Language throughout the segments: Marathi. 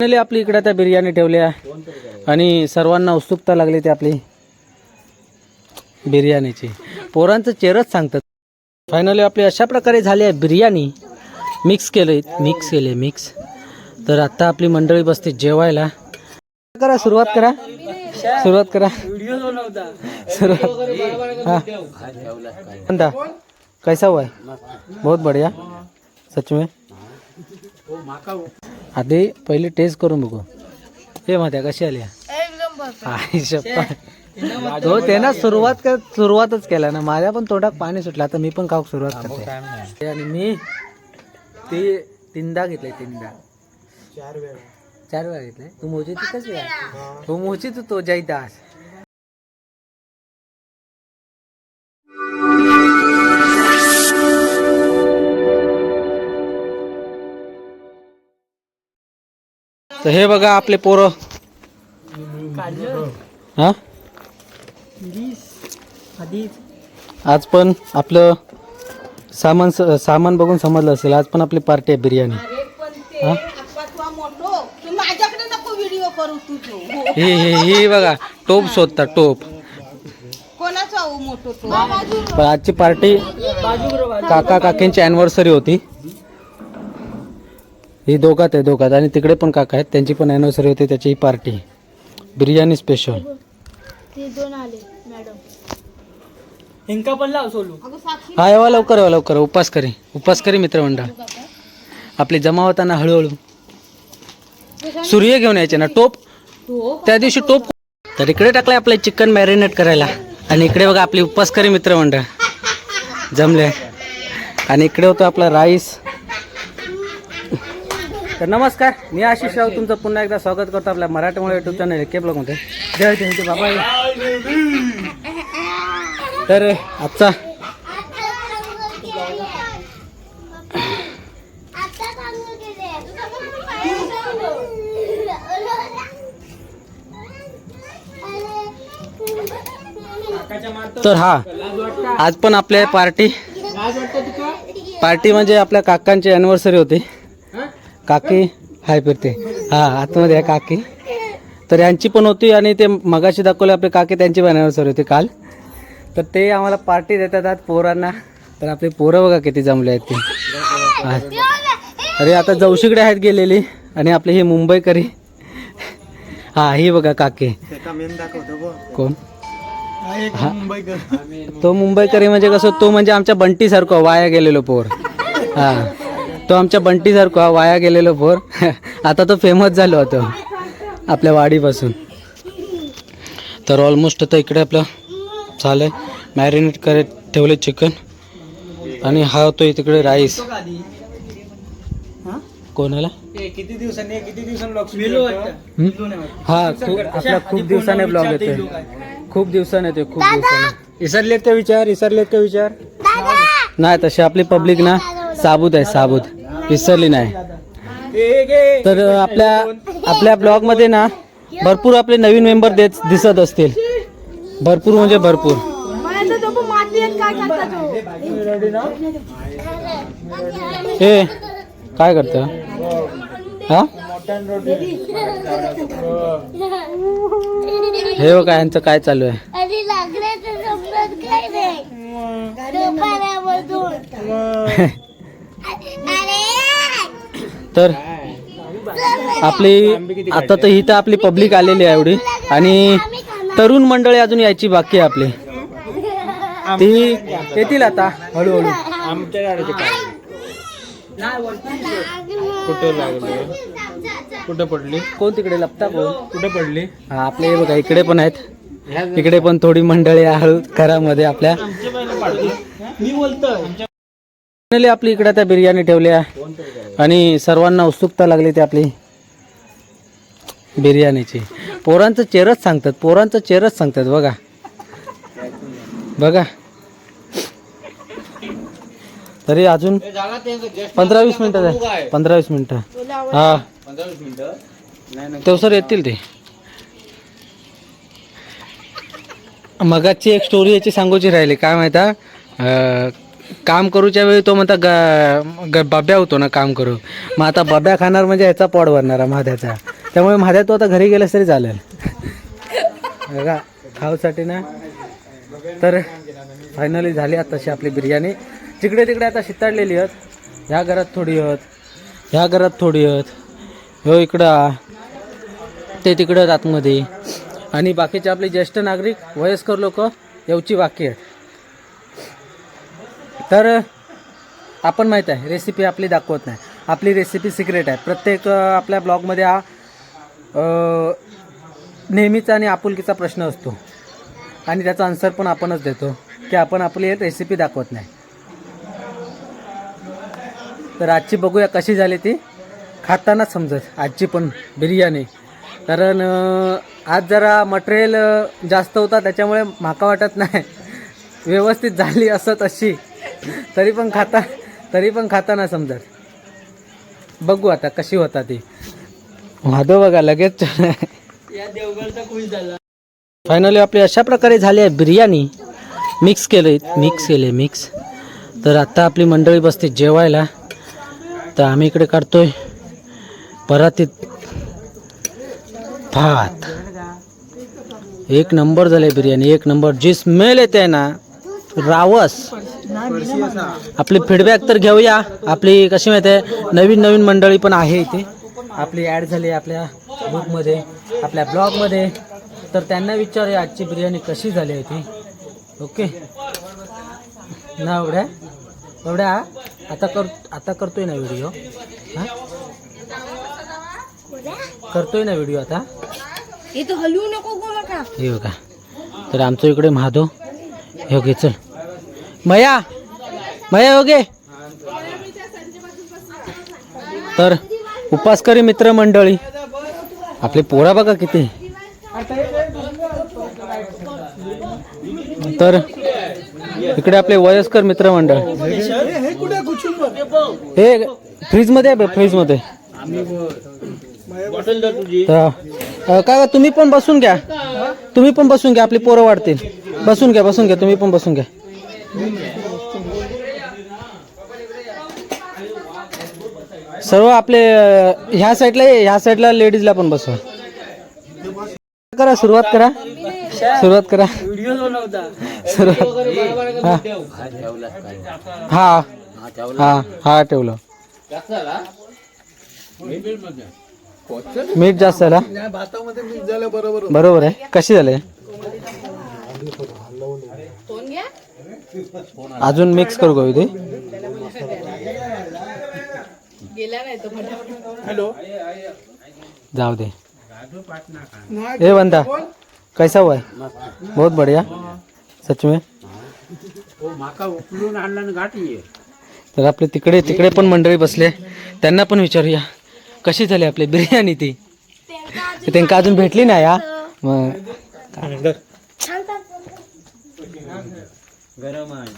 फायनली आपली इकडे त्या बिर्याणी ठेवल्या. आणि सर्वांना उत्सुकता लागली ती आपली. बिर्याणीची. पोरांचं चेहरच सांगतात. फायनली आपली अशा प्रकारे झाली आहे बिर्याणी. मिक्स केलं मिक्स केले मिक्स तर आता आपली मंडळी बसते जेवायला. करा सुरुवात करा. सुरुवात करा. सुरुवात. कैसा हुआ है? बहुत बढ़िया. सच में? आधी पहिली टेस्ट करून बघू. हे माहिती कशी आली? आई शप्पथ. तो ते ना सुरुवात कर सुरुवातच केला ना. माझ्या पण तोंडात पाणी सुटलं. आता मी पण खाऊक सुरुवात करते. आणि मी ती तीनदा घेतले तीनदा चार वेळा. चार वेळा घेतले. तू मोजी तिथंच वेळा तू मोजी तू तो जयदास. तर हे बघा आपले पोरं. हा? आज पण आपलं सामान स- सामान बघून समजलं असेल आज पण आपली पार्टी आहे बिर्याणी. हा? माझ्याकडे नको व्हिडिओ करू तू तो ही ही ही बघा टोप शोधता टोप. कोणाचा हो पण आजची पार्टी काका काकींची अॅनिव्हर्सरी होती. ही दोघात आहे दोघात. आणि तिकडे पण काका आहेत. त्यांची पण अॅनिव्हर्सरी होती त्याची ही पार्टी बिर्याणी स्पेशल इंका पण लाव सोलू. हा येवा लवकर येवा लवकर. उपास करी. उपास करी मित्रमंडळ. आपली जमा होताना हळूहळू. सूर्य घेऊन यायचे ना टोप. त्या दिवशी टोप. तर इकडे टाकलंय आपलं चिकन मॅरिनेट करायला. आणि इकडे बघा आपली उपास करी मित्रमंडळ. जमले आणि इकडे होतो आपला राईस तर नमस्कार मी आशिष राव तुमचं पुन्हा एकदा स्वागत करतो आपल्या मराठीमुळे युट्यूब चॅनल के ब्लॉगमध्ये जय जय बाबा. तर आजचा तर हा आज पण आपल्या पार्टी पार्टी म्हणजे आपल्या काकांची अॅनिव्हर्सरी होती. काकी हाय फिरते हा आतमध्ये आहे काकी. तर यांची पण होती आणि ते मगाशी दाखवले आपले काकी त्यांची पण अॅनिव्हर्सरी होती काल. तर ते आम्हाला पार्टी देतात आज पोरांना. तर आपले पोरं बघा किती जमले आहेत ते. अरे आता जवशीकडे आहेत गेलेली आणि आपली ही मुंबईकरी. हा ही बघा काकी. कोण? हा. तो मुंबईकरी म्हणजे कसं तो म्हणजे आमच्या बंटीसारखं वाया गेलेलो पोर. हा. तो आमच्या बंटीसारखा वाया गेलेलो पोर. आता तो फेमस झालो होतो आपल्या वाडीपासून. तर ऑलमोस्ट आता इकडे आपलं झालंय. मॅरिनेट करत ठेवले चिकन आणि हा होतो तिकडे राईस कोणाला? किती दिवसांनी किती दिवसांनी हा खूप आपला खूप दिवसाने ब्लॉग येतोय. खूप दिवसाने येतोय खूप दिवसाने. इसरलेत का विचार इसरलेत का विचार? नाही तशी आपली पब्लिक ना साबूत आहे साबूत. विसरली नाही. तर आपल्या आपल्या ब्लॉगमध्ये ना भरपूर आपले नवीन मेंबर देत दिसत असतील. भरपूर म्हणजे भरपूर. हे काय करत? हा? हे बघा यांचं काय चालू आहे अरे लागण्याचं समजत काय नाही दुपारामधून अरे तर आपली आता तर ही तर आपली पब्लिक आलेली आहे एवढी. आणि तरुण मंडळी अजून यायची बाकी आहे आपली. ती येतील आता. हळूहळू. आमच्या कुठं लागलं? कुठं पडली? कोण तिकडे? लपता कोण? कुठं पडली? हा आपले बघा इकडे पण आहेत. इकडे पण थोडी मंडळी आहे घरामध्ये आपल्या. मी Finally आपली इकडे त्या बिर्याणी ठेवल्या. आणि सर्वांना उत्सुकता लागली ती आपली बिर्याणीची. पोरांचं चेहरच सांगतात पोरांचं चेहरच सांगतात बघा. बघा. तरी अजून पंधरा वीस मिनिटं आहे. पंधरा वीस मिनिटं. हा तेवसर येतील ते. मगाची एक स्टोरी याची सांगूची राहिली. काय माहिती काम करूच्या वेळी तो म्हणता ग ग- बब्या होतो ना काम करू मग आता बब्या खाणार म्हणजे ह्याचा पोट भरणार महाद्याचा. त्यामुळे महाद्या तो आता घरी गेलास तरी चालेल. बघा खाऊसाठी ना. तर फायनली झाली आताशी आपली बिर्याणी. तिकडे तिकडे आता शिताडलेली आहेत. ह्या घरात थोडी आहेत. ह्या घरात थोडी आहेत. हो इकडं ते तिकडं आतमध्ये. आणि बाकीचे आपले ज्येष्ठ नागरिक वयस्कर लोक येऊची बाकी आहेत. तर आपण माहीत आहे रेसिपी आपली दाखवत नाही. आपली रेसिपी सिक्रेट आहे. प्रत्येक आपल्या ब्लॉगमध्ये हा नेहमीचा आणि आपुलकीचा प्रश्न असतो. आणि त्याचा आन्सर पण आपणच देतो की आपण आपली रेसिपी दाखवत नाही. तर आजची बघूया कशी झाली ती. खातानाच समजत आजची पण बिर्याणी. कारण आज जरा मटेरियल जास्त होता त्याच्यामुळे माका वाटत नाही. व्यवस्थित झाली असं तशी. तरी पण खाता तरी पण खाताना समजत. बघू आता कशी होता ती. माधव बघा लगेच. फायनली आपली अशा प्रकारे झाली आहे बिर्याणी. मिक्स केले मिक्स केले मिक्स तर आता आपली मंडळी बसते जेवायला. तर आम्ही इकडे काढतोय. परातीत भात. एक नंबर झाले बिर्याणी. एक नंबर. जी स्मेल येते ना रावस. आपली फीडबॅक तर घेऊया. आपली कशी माहिती आहे नवीन नवीन मंडळी पण आहे इथे. आपली ॲड झाली आपल्या बुकमध्ये आपल्या ब्लॉगमध्ये तर त्यांना विचारूया आजची बिर्याणी कशी झाली आहे ती. ओके? ना एवढ्या? एवढ्या? आता कर आता करतोय ना व्हिडिओ हां? करतोय ना व्हिडिओ आता. इथं हलवू नको हे बघा. तर आमचं इकडे महादेव हे घे चल. मया? मया योगे? तर उपासकरी मित्रमंडळी आपले पोरा बघा किती. तर इकडे आपले वयस्कर मित्रमंडळ हे फ्रीजमध्ये आहे फ्रीजमध्ये. मध्ये काय तुम्ही पण बसून घ्या. तुम्ही पण बसून घ्या आपली पोरं वाढतील. बसून घ्या बसून घ्या तुम्ही पण बसून घ्या. सर्व आपले ह्या साईडला ये, ह्या साईडला लेडीजला पण बसवा. करा सुरुवात करा. सुरुवात करा. सुरुवात. हा. हा. हा हा ठेवलं. मीठ जास्त झाला. बरोबर आहे. कशी झाले? अजून मिक्स करू का इथे जाऊ दे. ए बंदा कैसा हुआ है? बहुत बढ़िया. सच में? तर आपले तिकडे तिकडे पण मंडळी बसले. त्यांना पण विचारूया. कशी झाली आपली बिर्याणी ती? त्यांना अजून भेटली नाही या मग गरम आहे.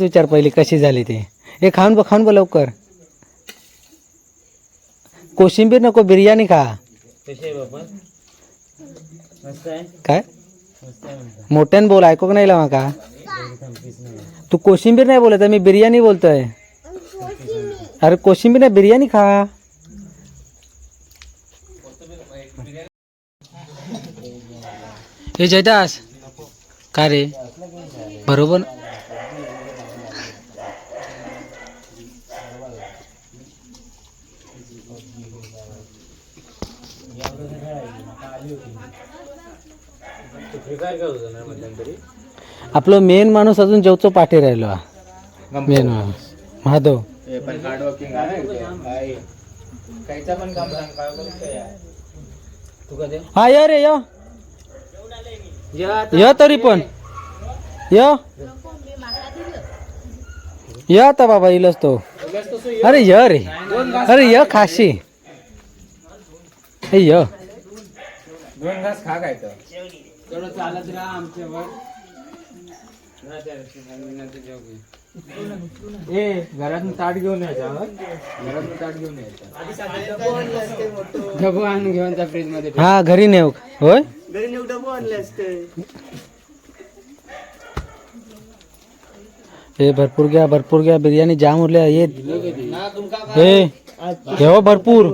विचार पहिली कशी झाली ते? हे खाऊन बघ खाऊन बघ लवकर. कोशिंबीर नको बिर्याणी खा. आहे काय? मोठ्यानं बोल ऐकू नाही लावा का? तू कोशिंबीर नाही बोलत मी बिर्याणी बोलतोय. अरे कोशिंबीर नाही बिर्याणी खा. हे जयदास का रे? बरोबर? आपलं मेन माणूस अजून जेवचो पाठी राहिलो. मेन माणूस. महादेव. हे हा या रे या. या तरी पण. या. या आता बाबा इलच तो. अरे य रे. अरे य खाशी. हे य. दोन घास खा काय तर. तेवढं चालत राहा आमच्यावर. ए घरातून ताट घेऊन यायचा घरातून ताट घेऊन यायचा डबो आणून घेऊन जा फ्रीजमध्ये हा घरी नेऊ. होय? हे भरपूर घ्या भरपूर घ्या. बिर्याणी जाम उरल्या येत हे घेवा भरपूर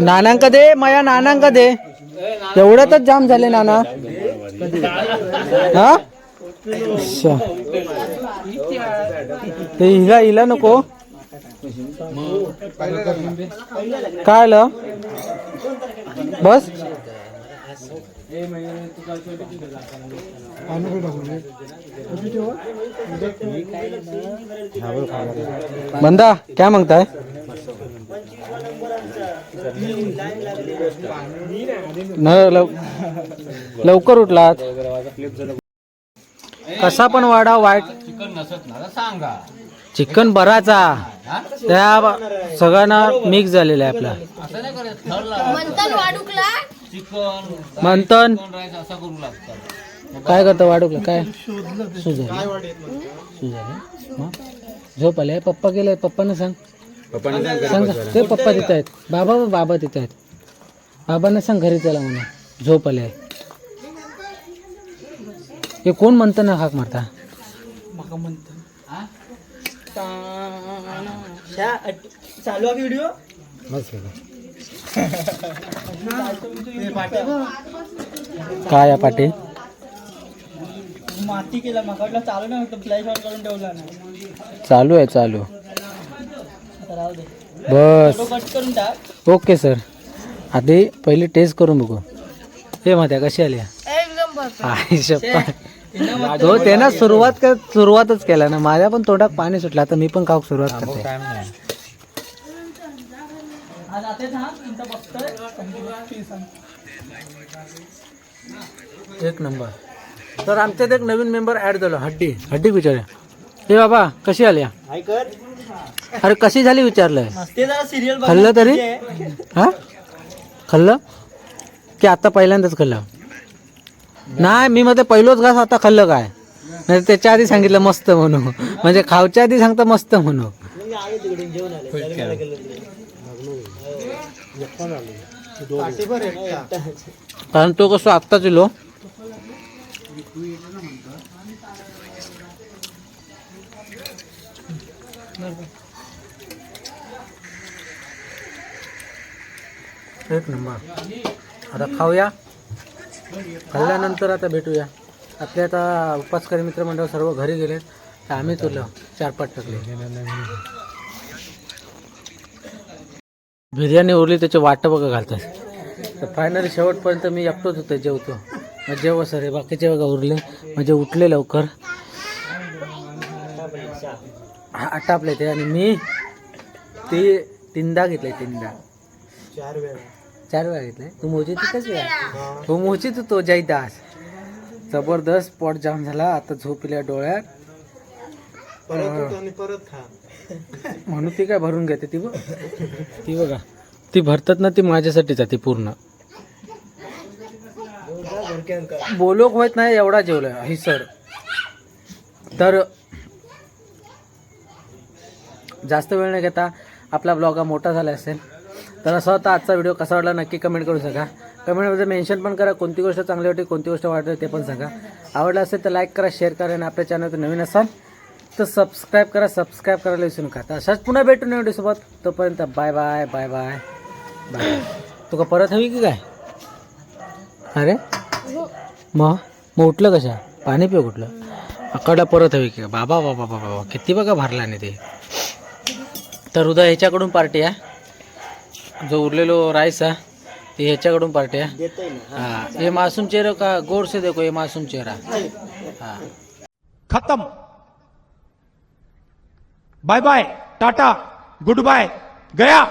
नानांक दे माया नानांक दे. एवढ्यातच जाम झाले नाना. हा? अच्छा. ते हिला हिला नको. काय आलं? बस. बंदा क्या मागताय न लव लवकर उठलात कसा पण वाडा वाईट. चिकन नसत ना सांगा. चिकन बराचा. त्या ब- सगळ्यांना मिक्स झालेला आहे आपला. असं नाही करत थर लावा मंथन वाढुकला. चिकन मंथन. चिकन राईस असं करू लागतं काय करतो वाढवलं काय? सुझाले झोप आले पप्पा गेले पप्पांना सांग. सांग ते पप्पा तिथे आहेत. बाबा बाबा तिथे आहेत. बाबांना सांग घरी चला म्हणून. झोप आले हे कोण म्हणतं ना हाक मारता? काय या पाटील? माती केला मग वाटलं चालू नाही होतं फ्लॅश ऑन करून ठेवला नाही. चालू आहे चालू. आता राहू दे. बस. तो कट करून टाक. Okay sir. आधी पहिली टेस्ट करून बघू. हे मात्या कशी आली? एकदम बरं तो त्यानं सुरुवात कर सुरुवातच केला ना. माझ्या पण तोंडात पाणी सुटलं. आता मी पण खाऊ सुरुवात करते. एक नंबर. तर आमच्यात एक नवीन मेंबर ऍड झालो हड्डी. हड्डी विचारूया हे बाबा कशी आली? अरे कशी झाली विचारलंय? ते जरा सिरियल खाल्लं तरी? हा? खाल्लं? की आता पहिल्यांदाच खाल्लं? नाही मी मध्ये पहिलोच घास आता खाल्लं काय? नाही त्याच्या आधी सांगितलं मस्त म्हणू. म्हणजे खावच्या आधी सांगता मस्त म्हणू. कारण तो कसो आत्ताच इलो एक नंबर. आता खाऊया. खाल्ल्यानंतर आता भेटूया. आपले आता उपासकरी मित्रमंडळ सर्व घरी गेले. तर आम्ही तुला चार पाच टाकले. बिर्याणी उरली त्याचे वाट बघा घालतात. तर फायनली शेवटपर्यंत मी एकटोच होतो जेवतो. मग जेव्हा सर बाकीचे बघा उरले. म्हणजे उठले लवकर. हा, आटापले ते आणि मी ती तीनदा घेतले तीनदा चार वेळा. चार वेळा घेतले तू मोजी तिथंच वेळा. तू मोजी तू तो जयदास. जबरदस्त पोट जाम झाला आता झोपल्या डोळ्यात. म्हणून ती काय भरून घेते ती बघ. ती बघा. ती भरतात ना ती माझ्यासाठी जाते पूर्ण. बोलोक होत नाही एवढा जेवलोय ही सर. तर जास्त वेळ नाही घेता आपला ब्लॉग हा मोठा झाला असेल. तर असं होता आजचा व्हिडिओ कसा वाटला नक्की कमेंट करू सांगा. कमेंटमध्ये मेन्शन पण करा कोणती गोष्ट चांगली वाटते कोणती गोष्ट वाटते ते पण सांगा. आवडलं असेल तर लाईक करा शेअर करा आणि आपल्या चॅनल नवीन असाल तर सबस्क्राईब करा सबस्क्राईब करायला विसरू नका. तर अशाच पुन्हा भेटू नये व्हिडिओसोबत तोपर्यंत bye bye bye bye bye तुका परत हवी की काय? अरे? मग मग उठलं कशा? पाणी पिऊ कुठलं? अकडला परत हवी की बाबा बाबा बाबा बाबा किती बघा भरला नाही ते. तर उद्या ह्याच्याकडून पार्टी आहे जो उरलेलो राईस आहे ते ह्याच्याकडून पार्टी आहे. देतोय ना हाँ. ये मासूम चेहरे का गौर से देखो ये मासूम चेहरा. हाँ. खत्म. बाय बाय टाटा गुड बाय गया.